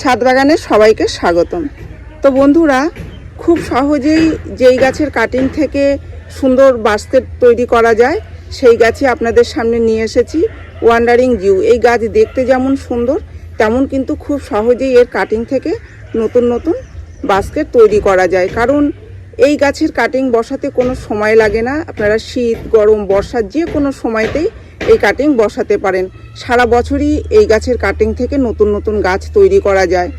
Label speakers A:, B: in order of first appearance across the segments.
A: ছাদ বাগানে সবাইকে স্বাগতম। তো বন্ধুরা, খুব সহজেই যেই গাছের কাটিং থেকে সুন্দর বাস্কেট তৈরি করা যায়, সেই গাছই আপনাদের সামনে নিয়ে এসেছি ওয়ান্ডারিং জিউ এই গাছ দেখতে যেমন সুন্দর, তেমন কিন্তু খুব সহজেই এর কাটিং থেকে নতুন নতুন বাস্কেট তৈরি করা যায়। কারণ এই গাছের কাটিং বসাতে কোনো সময় লাগে না। আপনারা শীত, গরম, বর্ষার যে কোনো সময়তেই এই কাটিং বসাতে পারেন। সারা বছরই এই গাছের কাটিং থেকে নতুন নতুন গাছ তৈরি করা যায়।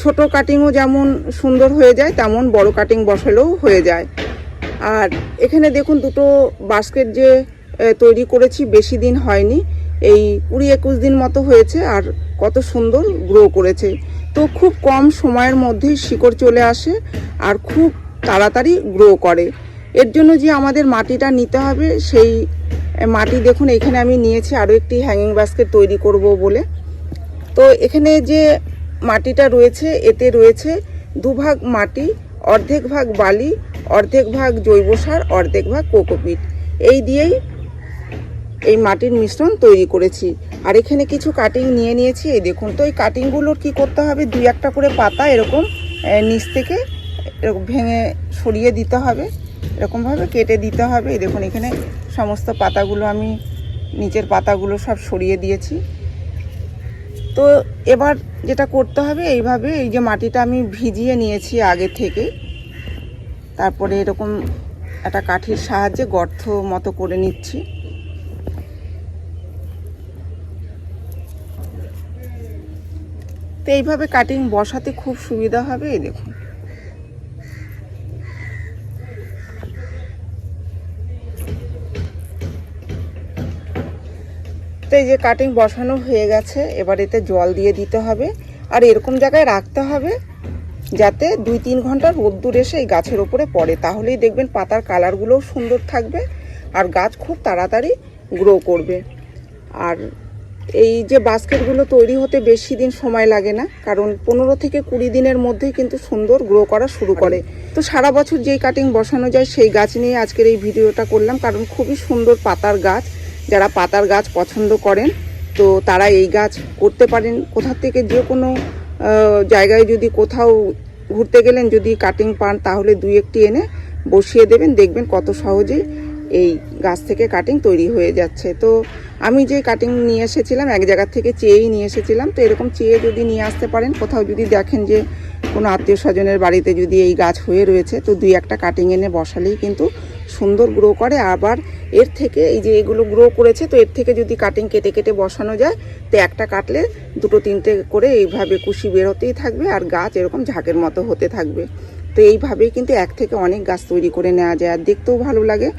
A: ছোট কাটিংও যেমন সুন্দর হয়ে যায়, তেমন বড় কাটিং বসালেও হয়ে যায়। আর এখানে দেখুন দুটো বাস্কেট যে তৈরি করেছি, বেশি দিন হয়নি। এই কুড়ি একুশ দিন মতো হয়েছে আর কত সুন্দর গ্রো করেছে। তো খুব কম সময়ের মধ্যেই শিকড় চলে আসে আর খুব তাড়াতাড়ি গ্রো করে। এর জন্য যে আমাদের মাটিটা নিতে হবে, সেই মাটি দেখুন, এখানে আমি নিয়েছি আরও একটি হ্যাঙ্গিং বাস্কেট তৈরি করব বলে। তো এখানে যে মাটিটা রয়েছে, এতে রয়েছে দুভাগ মাটি, অর্ধেক ভাগ বালি, অর্ধেক ভাগ জৈব সার, অর্ধেক ভাগ কোকোপিট। এই দিয়েই এই মাটির মিশ্রণ তৈরি করেছি। আর এখানে কিছু কাটিং নিয়ে নিয়েছি, এই দেখুন। তো এই কাটিংগুলোর কি করতে হবে? দুই একটা করে পাতা এরকম নিচ থেকে ভেঙে সরিয়ে দিতে হবে। এরকমভাবে কেটে দিতে হবে। দেখুন, এখানে সমস্ত পাতাগুলো আমি, নিচের পাতাগুলো সব সরিয়ে দিয়েছি। তো এবার যেটা করতে হবে, এইভাবে এই যে মাটিটা আমি ভিজিয়ে নিয়েছি আগে থেকে, তারপরে এরকম একটা কাঠির সাহায্যে গর্ত মতো করে নিচ্ছি। তো এইভাবে কাটিং বসাতে খুব সুবিধা হবে, এই দেখুন। তো যে কাটিং বসানো হয়ে গেছে, এবার এতে জল দিয়ে দিতে হবে। আর এরকম জায়গায় রাখতে হবে যাতে দুই তিন ঘণ্টা রোদ্দুর এসে এই গাছের ওপরে পড়ে। তাহলেই দেখবেন পাতার কালারগুলোও সুন্দর থাকবে আর গাছ খুব তাড়াতাড়ি গ্রো করবে। আর এই যে বাস্কেটগুলো তৈরি হতে বেশি দিন সময় লাগে না, কারণ পনেরো থেকে কুড়ি দিনের মধ্যেই কিন্তু সুন্দর গ্রো করা শুরু করে। তো সারা বছর যেই কাটিং বসানো যায়, সেই গাছ নিয়ে আজকের এই ভিডিওটা করলাম, কারণ খুবই সুন্দর পাতার গাছ। যারা পাতার গাছ পছন্দ করেন, তো তারা এই গাছ করতে পারেন। কোথা থেকে যে কোনো জায়গায় যদি কোথাও ঘুরতে গেলেন, যদি কাটিং পান, তাহলে দুই একটি এনে বসিয়ে দেবেন। দেখবেন কত সহজেই এই গাছ থেকে কাটিং তৈরি হয়ে যাচ্ছে। তো আমি যে কাটিং নিয়ে এসেছিলাম, এক জায়গা থেকে চেয়েই নিয়ে এসেছিলাম। তো এরকম চেয়ে যদি নিয়ে আসতে পারেন, কোথাও যদি দেখেন যে কোনো আত্মীয় স্বজনের বাড়িতে যদি এই গাছ হয়ে রয়েছে, তো দুই একটা কাটিং এনে বসালেই কিন্তু সুন্দর গ্রো করে, আবার এর থেকে এই যে এগুলো গ্রো করেছে, তো এর থেকে যদি কাটিং কেটে কেটে বসানো যায়, তো একটা কাটলে দুটো তিনটে করে এইভাবে কুশি বেরোতেই থাকবে আর গাছ এরকম ঝাঁকের মতো হতে থাকবে। তো এইভাবেই কিন্তু এক থেকে অনেক গাছ তৈরি করে নেওয়া যায় আর দেখতেও ভালো লাগে।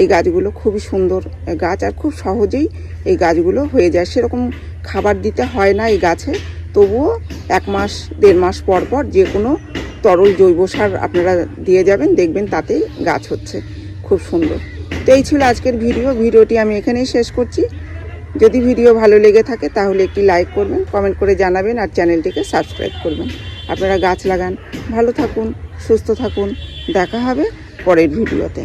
A: এই গাছগুলো খুবই সুন্দর গাছ আর খুব সহজেই এই গাছগুলো হয়ে যায়। সেরকম খাবার দিতে হয় না এই গাছে। তবুও এক মাস, দেড় মাস পর পর যে কোনো তরল জৈব সার আপনারা দিয়ে যাবেন, দেখবেন তাতেই গাছ হচ্ছে। খুব সুন্দর। তো এই ছিল আজকের ভিডিও। ভিডিওটি আমি এখানেই শেষ করছি। যদি ভিডিও ভালো লেগে থাকে তাহলে একটি লাইক করবেন, কমেন্ট করে জানাবেন আর চ্যানেলটিকে সাবস্ক্রাইব করবেন। আপনারা গাছ লাগান। ভালো থাকুন, সুস্থ থাকুন। দেখা হবে পরের ভিডিওতে।